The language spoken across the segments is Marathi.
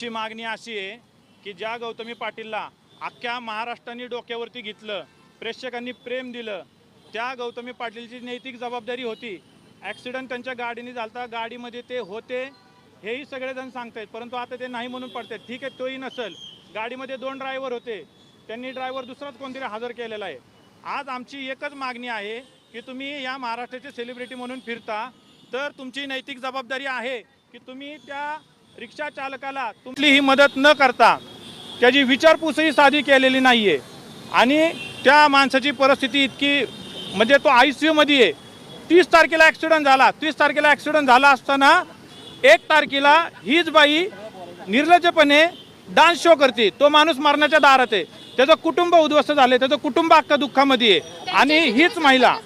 ची मागणी अशी आहे की ज्या गौतमी पाटीलला अख्ख्या महाराष्ट्राने डोक्यावरती घेतलं प्रेक्षकांनी प्रेम दिलं त्या गौतमी पाटीलची नैतिक जबाबदारी होती. ॲक्सिडंट त्यांच्या गाडीने झालता गाडीमध्ये ते होते हेही सगळेजण सांगतायत परंतु आता ते नाही म्हणून पडतात ठीक आहे तोही नसेल. गाडीमध्ये दोन ड्रायव्हर होते. त्यांनी ड्रायव्हर दुसराच कोणतरी हजर केलेला आहे. आज आमची एकच मागणी आहे की तुम्ही या महाराष्ट्राचे सेलिब्रिटी म्हणून फिरता. तर तुमची नैतिक जबाबदारी आहे की तुम्ही त्या रिक्षा चालकाला कुठलीही मदत न करता त्याची विचारपूसही साधी केलेली नाही आहे आणि त्या माणसाची परिस्थिती इतकी म्हणजे तो आय सी यूमध्ये आहे. तीस तारखेला ॲक्सिडेंट झाला. तीस तारखेला ॲक्सिडेंट झाला असताना एक तारखेला हीच बाई निर्लज्जपणे डान्स शो करते. तो माणूस मरण्याच्या दारात आहे. त्याचं कुटुंब उद्ध्वस्त झाले त्याचं कुटुंब अख्खा दुःखामध्ये आहे. आणि हीच महिला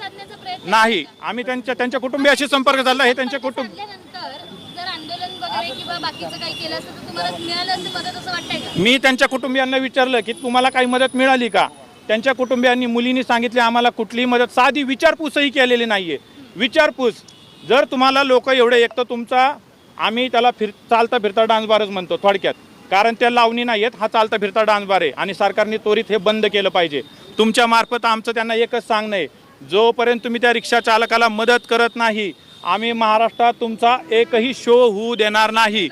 नाही. आम्ही त्यांच्या त्यांच्या कुटुंबियाशी संपर्क झाला हे त्यांचे कुटुंब बाकीचं काही केलं असतं तर तुम्हाला मिळालं असतं मदत असं वाटतंय का? मी त्यांच्या कुटुंबियांना विचारलं की तुम्हाला काही मदत मिळाली का? त्यांच्या कुटुंबियांनी मुलींनी सांगितले आम्हाला कुठलीही मदत साधी विचारपूसही केलेली नाही आहे विचारपूस. जर तुम्हाला लोक एवढे एक तर तुमचा आम्ही त्याला फिर चालता फिरता डान्स बारच म्हणतो थोडक्यात. कारण त्या लावणी नाही आहेत हा चालता फिरता डान्स बार आहे आणि सरकारने त्वरित हे बंद केलं पाहिजे. तुमच्या मार्फत आमचं त्यांना एकच सांगणं आहे जोपर्यंत तुम्ही त्या रिक्षा चालकाला मदत करत नाही आम्ही महाराष्ट्रात तुमचा एकही शो होऊ देणार नाही.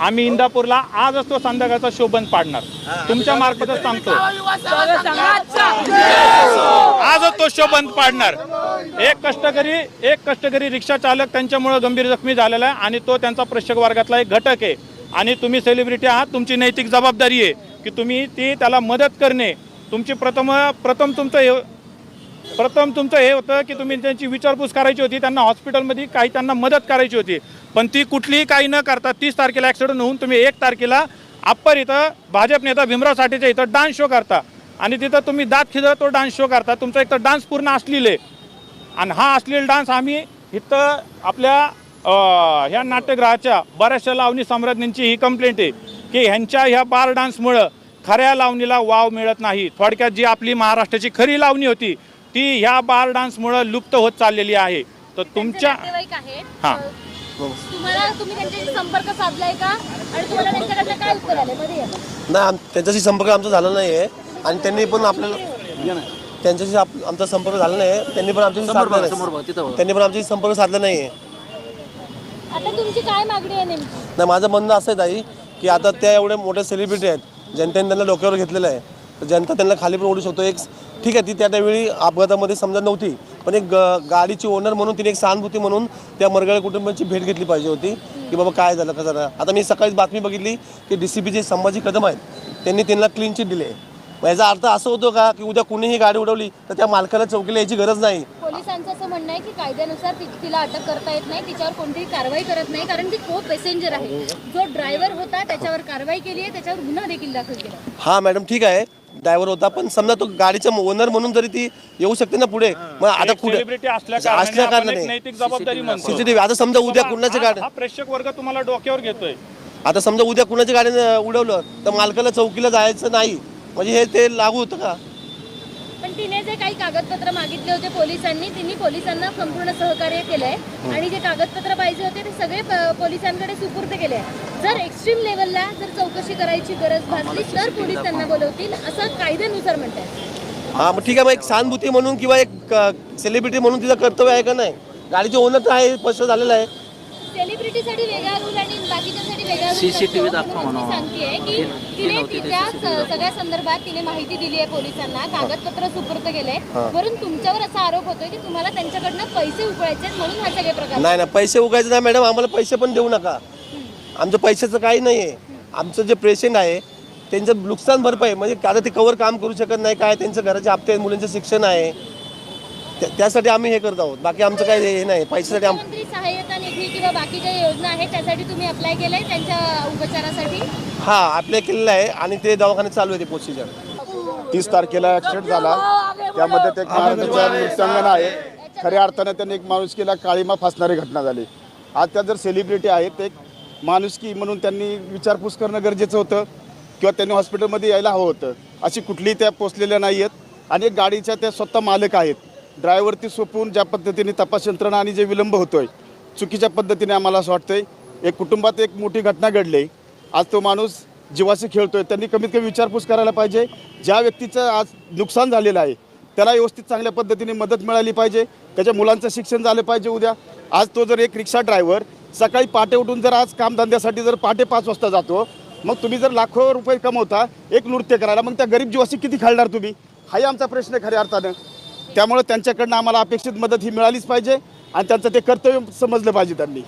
आम्ही इंदापूरला आजच तो संध्याकाळचा शो बंद पाडणार. तुमच्या मार्फतच सांगतो आजच तो शो बंद पाडणार. एक कष्टकरी एक कष्टकरी रिक्षा चालक त्यांच्यामुळे गंभीर जखमी झालेला आहे आणि तो त्यांचा प्रेक्षक वर्गातला एक घटक आहे. आणि तुम्ही सेलिब्रिटी आहात तुमची नैतिक जबाबदारी आहे की तुम्ही ती त्याला मदत करणे. तुमची प्रथम प्रथम तुमचं प्रथम तुमचं हे होतं की तुम्ही त्यांची विचारपूस करायची होती त्यांना हॉस्पिटलमध्ये काही त्यांना मदत करायची होती. पण ती कुठलीही काही न करता तीस तारखेला ॲक्सिडेंट होऊन तुम्ही एक तारखेला अप्पर इथं भाजप नेता भीमराव साठेच्या इथं डान्स शो करता. आणि तिथं तुम्ही दात खिदळ तो डान्स शो करता. तुमचा एक तर डान्स पूर्ण असलेले आहे. आणि हा असलेला डान्स आम्ही इथं आपल्या ह्या नाट्यगृहाच्या बऱ्याचशा लावणी सम्राज्ञींची ही कंप्लेंट आहे की ह्यांच्या ह्या बार डान्समुळं खऱ्या लावणीला वाव मिळत नाही. थोडक्यात जी आपली महाराष्ट्राची खरी लावणी होती ती ह्या बार डान्समुळं लुप्त होत चाललेली आहे. तर तुमच्या हां. अं, तुम्हाला तुम्ही त्यांच्याशी संपर्क साधलाय का? आणि तुम्हाला त्यांच्याकडनं काय उत्तर आले मध्ये या. नाही आम त्यांच्याशी संपर्क आमचा झाला नाही आहे आणि त्यांनी पण आपल्याला त्यांच्याशी आप- आमचा संपर्क झाला नाही आहे त्यांनी पण आमच्याशी साधला नाही. त्यांनी पण आमच्याशी संपर्क साधला नाही आहे आता तुमची काय मागणी आहे नेमकी? नाही माझं म्हणणं असं आहे ताई की आता त्या एवढ्या मोठ्या सेलिब्रिटी आहेत जनतेने त्यांना डोक्यावर घेतलेलं आहे. जनता त्यांना खाली पण ओढू शकतो. एक ठीक आहे ती त्या त्यावेळी अपघातामध्ये समजा नव्हती पण एक गाडीची ओनर म्हणून तिने एक सहानुभूती म्हणून त्या मरगळ कुटुंबाची भेट घेतली पाहिजे होती की बाबा काय झालं कसं झालं. आता मी सकाळीच बातमी बघितली की डी सी पीचे संभाजी कदम आहेत त्यांनी त्यांना क्लीन चिट दिली. आहे याचा अर्थ असं होतो का की उद्या कुणीही गाडी उडवली तर त्या मालकाला चौकीला यायची गरज नाही. पोलिसांचं असं म्हणणं आहे की कायद्यानुसार तिला अटक करता येत नाही तिच्यावर कोणतीही कारवाई करत नाही कारण ती को पॅसेंजर आहे. जो ड्रायव्हर होता त्याच्यावर कारवाई केली आहे त्याच्यावर गुन्हा देखील दाखल केला. हा मॅडम ठीक आहे. ड्रायव्हर होता पण समजा तो गाडीचा ओनर म्हणून जरी ती येऊ शकते ना पुढे मग आता कुठे? असल्या कारणाने नैतिक जबाबदारी म्हणतो. सीसीटीव्ही आता समजा उद्या कुणाच्या हा- गाडी हा प्रेक्षक वर्ग तुम्हाला डोक्यावर घेतोय. आता समजा उद्या कुणाच्या गाडीने उडवलं तर मालकाला चौकीला जायचं नाही. म्हणजे हे ते लागू होतं का? पण तिने जे काही कागदपत्र मागितले होते पोलिसांनी तिने पोलिसांना संपूर्ण सहकार्य केलंय. आणि जे कागदपत्र पाहिजे होते ते सगळे पोलिसांकडे सुपूर्द केले. आहे जर एक्स्ट्रीम लेवलला जर चौकशी करायची गरज भासली तर पोलीस त्यांना बोलवतील असं कायद्यानुसार म्हणतात हा मग ठीक आहे मग एक सहानुभूती म्हणून किंवा एक सेलिब्रिटी म्हणून तिचं कर्तव्य आहे का नाही? गाडीचे ओनर तर आहे स्पष्ट झालेलं आहे. सेलिब्रिटीसाठी वेगळा रूल आणि बाकीच्यासाठी वेगळा रूल CCTV नसतो. दाखवा म्हणा. सांगतेय की तीन- ते तिच्या CCTV स- सगळ्या संदर्भात तिने माहिती दिली आहे पोलिसांना. कागदपत्र सुपूर्द केले. वरून तुमच्यावर असा आरोप होतोय की तुम्हाला त्यांच्याकडनं पैसे उकळायचे आहेत म्हणून हा सगळे प्रकार. नाही ना पैसे उगायचे नाही मॅडम आम्हाला पैसे पण देऊ नका. आमचं पैशाचं काही नाही आहे आमचं जे पेशंट आहे त्यांचं नुकसान भरपाई म्हणजे आता ते कवर काम करू शकत नाही काय? त्यांचं घराचे हप्ते आहेत मुलींचं शिक्षण आहे. त्या- त्यासाठी आम्ही हे करत आहोत. बाकी आमचं काही हे नाही. पैशासाठी आम मुख्यमंत्री सहाय्यता निधी किंवा बाकीच्या योजना आहेत त्यासाठी तुम्ही अप्लाय केलंय त्यांच्या उपचारासाठी? हा अप्लाय केलेलं आहे आणि ते दवाखान्यात चालू आहे ते प्रोसिजर तीस तारखेला ऍक्सिडेंट झाला. त्यामध्ये ते नृत्यांगण आहे. खऱ्या अर्थाने त्यांनी एक माणुसकीला काळीमा फासणारी घटना झाली. आज त्या जर सेलिब्रिटी आहेत एक माणुसकी म्हणून त्यांनी विचारपूस करणं गरजेचं होतं किंवा त्यांनी हॉस्पिटलमध्ये यायला हवं होतं. अशी कुठलीही त्या पोचलेल्या नाही आहेत आणि एक गाडीच्या त्या स्वतः मालक आहेत. ड्रायव्हरती सोपवून ज्या पद्धतीने तपास यंत्रणा आणि जे विलंब होतो आहे चुकीच्या पद्धतीने आम्हाला असं वाटतं आहे एक कुटुंबात एक मोठी घटना घडली. आज तो माणूस जीवाशी खेळतोय. त्यांनी कमीत कमी विचारपूस करायला पाहिजे. ज्या व्यक्तीचं आज नुकसान झालेलं आहे त्याला व्यवस्थित चांगल्या पद्धतीने मदत मिळाली पाहिजे. त्याच्या मुलांचं शिक्षण झालं पाहिजे उद्या. आज तो जर एक रिक्षा ड्रायव्हर सकाळी पहाटे उठून जर आज कामधंद्यासाठी जर पहाटे पाच वाजता जातो मग तुम्ही जर लाखो रुपये कमवता एक नृत्य करायला मग त्या गरीब जीवाशी किती खालणार तुम्ही? हाही आमचा प्रश्न खऱ्या अर्थानं. त्यामुळे त्यांच्याकडनं आम्हाला अपेक्षित मदत ही मिळालीच पाहिजे आणि त्यांचं ते कर्तव्य समजलं पाहिजे त्यांनी.